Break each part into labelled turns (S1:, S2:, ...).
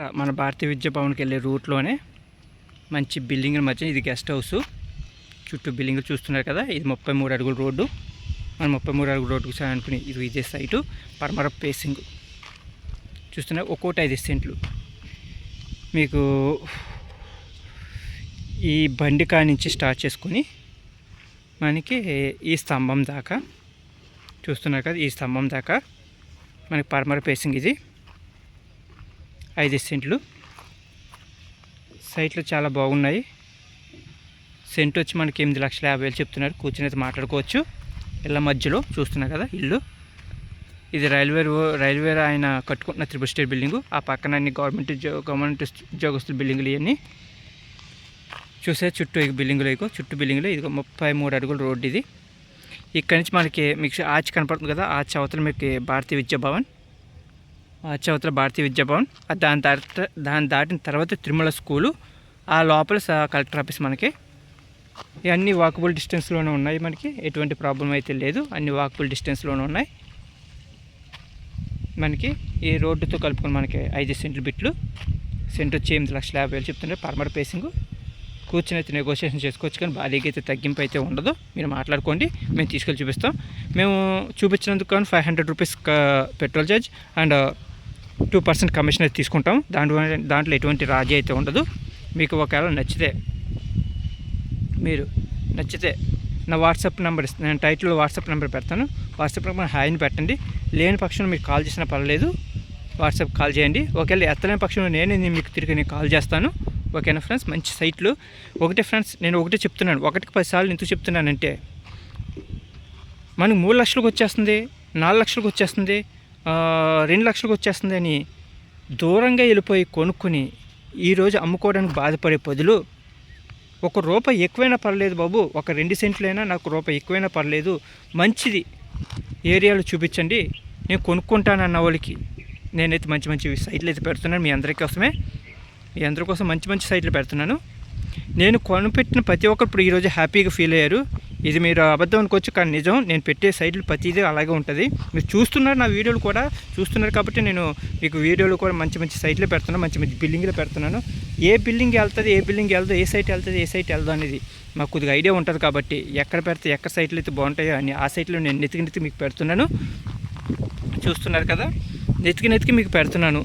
S1: మన భారతీయ విద్యా భవన్కి వెళ్ళే రూట్లోనే మంచి బిల్డింగ్ మధ్య ఇది గెస్ట్ హౌస్. చుట్టూ బిల్డింగ్ చూస్తున్నారు కదా ఇది ముప్పై మూడు అడుగుల రోడ్డు. మన ముప్పై మూడు అడుగుల రోడ్డుకు అనుకుని ఇది ఇదే సైటు పరమర పేసింగ్. చూస్తున్నారు ఒక్కోటి ఐదు సెంట్లు. మీకు ఈ బండి కా నుంచి స్టార్ట్ చేసుకొని మనకి ఈ స్తంభం దాకా చూస్తున్నారు కదా ఈ స్తంభం దాకా మనకి పరమర పేసింగ్ ఇది. ఐదు సెంట్లు. సైట్లు చాలా బాగున్నాయి. సెంట్ వచ్చి మనకి ఎనిమిది లక్షల యాభై వేలు చెప్తున్నారు. కూర్చుని అయితే మాట్లాడుకోవచ్చు. ఇళ్ళ మధ్యలో చూస్తున్నారు కదా ఇల్లు. ఇది రైల్వే రైల్వే ఆయన కట్టుకుంటున్న త్రిపుల్ స్టేట్ బిల్డింగు. ఆ పక్కన అన్ని గవర్నమెంట్ గవర్నమెంట్ ఉద్యోగస్తుల బిల్డింగులు ఇవన్నీ. చూసే చుట్టూ ఈ బిల్డింగులు ఇగో చుట్టూ బిల్డింగులు ఇది ముప్పై మూడు అడుగుల రోడ్డు ఇది. ఇక్కడి నుంచి మనకి మీకు ఆచి కనపడుతుంది కదా ఆచి అవతల మీకు భారతీయ విద్యా భవన్. చౌత్ర భారతీయ విద్యాభవన్ దాని తర్వాత దాని దాటిన తర్వాత తిరుమల స్కూలు. ఆ లోపల కలెక్టర్ ఆఫీస్ మనకి. ఇవన్నీ వాకబుల్ డిస్టెన్స్లోనే ఉన్నాయి మనకి. ఎటువంటి ప్రాబ్లం అయితే లేదు. అన్ని వాకబుల్ డిస్టెన్స్లోనే ఉన్నాయి. మనకి ఈ రోడ్డుతో కలుపుకొని మనకి ఐదు సెంట్లు బిట్లు. సెంట్ వచ్చి ఎనిమిది లక్షల యాభై వేలు చెప్తుంటే పర్మర్ పేసింగ్. కూర్చొని అయితే నెగోషియేషన్ చేసుకోవచ్చు కానీ భారీగా అయితే తగ్గింపు అయితే ఉండదు. మీరు మాట్లాడుకోండి. మేము తీసుకెళ్ళి చూపిస్తాం. మేము చూపించినందుకు కానీ five hundred rupees petrol charge and two percent commission అయితే తీసుకుంటాం. దాంట్లో దాంట్లో ఎటువంటి రాజీ అయితే ఉండదు. మీకు ఒకవేళ నచ్చితే మీరు నచ్చితే నా వాట్సాప్ నెంబర్ నేను టైటిల్లో వాట్సాప్ నెంబర్ పెడతాను. వాట్సాప్ నెంబర్ హాయిని పెట్టండి. లేని పక్షంలో మీకు కాల్ చేసినా పర్లేదు వాట్సాప్ కాల్ చేయండి. ఒకవేళ ఎత్తలేని పక్షంలో నేనే నేను మీకు తిరిగి నేను కాల్ చేస్తాను. ఓకేనా ఫ్రెండ్స్? మంచి సైట్లు. ఒకటే ఫ్రెండ్స్ నేను ఒకటే చెప్తున్నాను. ఒకటికి పదిసార్లు ఎందుకు చెప్తున్నానంటే మనకు మూడు లక్షలకు వచ్చేస్తుంది నాలుగు లక్షలకు వచ్చేస్తుంది. రెండు లక్షలకు వచ్చేస్తుందని దూరంగా వెళ్ళిపోయి కొనుక్కొని ఈరోజు అమ్ముకోవడానికి బాధపడే బదులు ఒక రూపాయి ఎక్కువైనా పర్లేదు బాబు ఒక రెండు సెంట్లైనా నాకు రూపాయి ఎక్కువైనా పర్లేదు మంచిది ఏరియాలో చూపించండి నేను కొనుక్కుంటానన్న వాళ్ళకి. నేనైతే మంచి మంచి సైట్లు అయితే పెడుతున్నాను మీ అందరి కోసమే. మీ అందరి కోసం మంచి మంచి సైట్లు పెడుతున్నాను. నేను కొనిపెట్టిన ప్రతి ఒక్కరు ఇప్పుడు ఈరోజు హ్యాపీగా ఫీల్ అయ్యారు. ఇది మీరు అబద్ధం అనుకోవచ్చు కానీ నిజం నేను పెట్టే సైట్లు ప్రతిదీ అలాగే ఉంటుంది. మీరు చూస్తున్నారు నా వీడియోలు కూడా చూస్తున్నారు కాబట్టి నేను మీకు వీడియోలు కూడా మంచి మంచి సైట్లు పెడుతున్నాను మంచి మంచి బిల్డింగ్లు పెడుతున్నాను. ఏ బిల్డింగ్ వెళ్తుంది ఏ బిల్డింగ్ వెళ్దో ఏ సైట్ వెళ్తుంది ఏ సైట్ వెళ్దో అనేది మాకు కొద్దిగా ఐడియా ఉంటుంది కాబట్టి ఎక్కడ పెడితే ఎక్కడ సైట్లు అయితే బాగుంటాయో అని ఆ సైట్లో నేను నెతికి నెతికి మీకు పెడుతున్నాను. చూస్తున్నారు కదా? నెతికి నెతికి మీకు పెడుతున్నాను.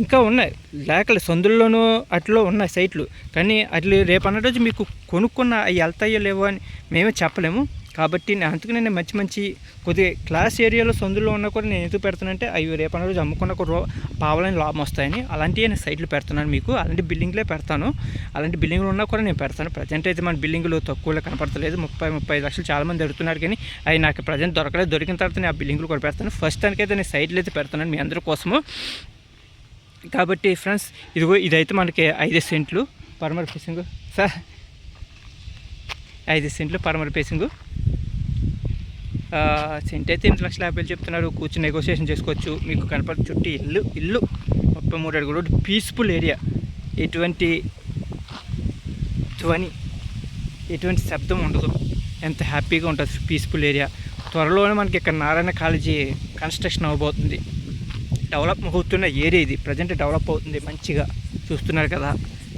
S1: ఇంకా ఉన్నాయి. లేకలు సందుల్లోనూ అట్లో ఉన్నాయి సైట్లు. కానీ అట్లా రేపు అన్న రోజు మీకు కొనుక్కున్న అవి వెళ్తాయో లేవో అని మేమే చెప్పలేము. కాబట్టి అందుకు నేను మంచి మంచి కొద్దిగా క్లాస్ ఏరియాలో సందులో ఉన్నా కూడా నేను ఎందుకు పెడుతున్నానంటే అవి రేపు అన్న రోజు అమ్ముకున్న రో పావులని లాభం వస్తాయని అలాంటివి నేను సైట్లు పెడుతున్నాను మీకు. అలాంటి బిల్డింగ్లే పెడతాను. అలాంటి బిల్డింగ్లు ఉన్నా కూడా నేను పెడతాను. ప్రజెంట్ అయితే మన బిల్డింగ్లు తక్కువలో కనపడతలేదు. ముప్పై ముప్పై లక్షలు చాలామంది అడుగుతున్నారు కానీ అవి నాకు ప్రజెంట్ దొరకలేదు. దొరికిన తర్వాత నేను ఆ బిల్డింగ్లు కూడా పెడతాను. ఫస్ట్ దానికైతే నేను సైట్లు అయితే పెడతాను మీ అందరి కోసము. కాబట్టి ఫ్రెండ్స్ ఇదిగో ఇదైతే మనకి ఐదు సెంట్లు పరమర్ పేసింగ్ సార్ ఐదు సెంట్లు పరమర్ పేసింగ్ సెంట్ అయితే ఎనిమిది లక్షల యాభై చెప్తున్నారు. కూర్చుని నెగోషియేషన్ చేసుకోవచ్చు. మీకు కనపడ చుట్టూ ఇల్లు ఇల్లు. ముప్పై మూడు అడుగులు పీస్ఫుల్ ఏరియా ఎటువంటి ధ్వని ఎటువంటి శబ్దం ఉండదు. ఎంత హ్యాపీగా ఉంటుంది. పీస్ఫుల్ ఏరియా త్వరలోనే మనకి ఇక్కడ నారాయణ కాలేజీ కన్స్ట్రక్షన్ అవబోతుంది. డెవలప్ అవుతున్న ఏరియా ఇది. ప్రజెంట్ డెవలప్ అవుతుంది మంచిగా చూస్తున్నారు కదా.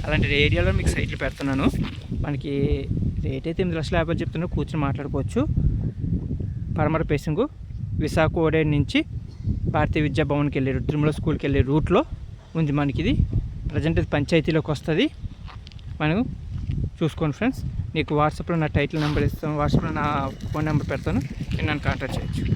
S1: అలాంటి ఏరియాలో మీకు సైట్లు పెడుతున్నాను. మనకి రేట్ అయితే ఎనిమిది లక్షల యాభై చెప్తున్నారు కూర్చొని మాట్లాడుకోవచ్చు. పరమర పేసింగు విశాఖ ఓడే నుంచి భారతీయ విద్యా భవన్కి వెళ్ళే తిరుమల స్కూల్కి వెళ్ళే రూట్లో ఉంది మనకి ఇది. ప్రజెంట్ ఇది పంచాయతీలోకి వస్తుంది. మనం చూసుకోండి ఫ్రెండ్స్. నీకు వాట్సాప్లో నా టైటిల్ నెంబర్ ఇస్తాను. వాట్సాప్లో నా ఫోన్ నెంబర్ పెడతాను. నేను నన్ను కాంటాక్ట్ చేయొచ్చు.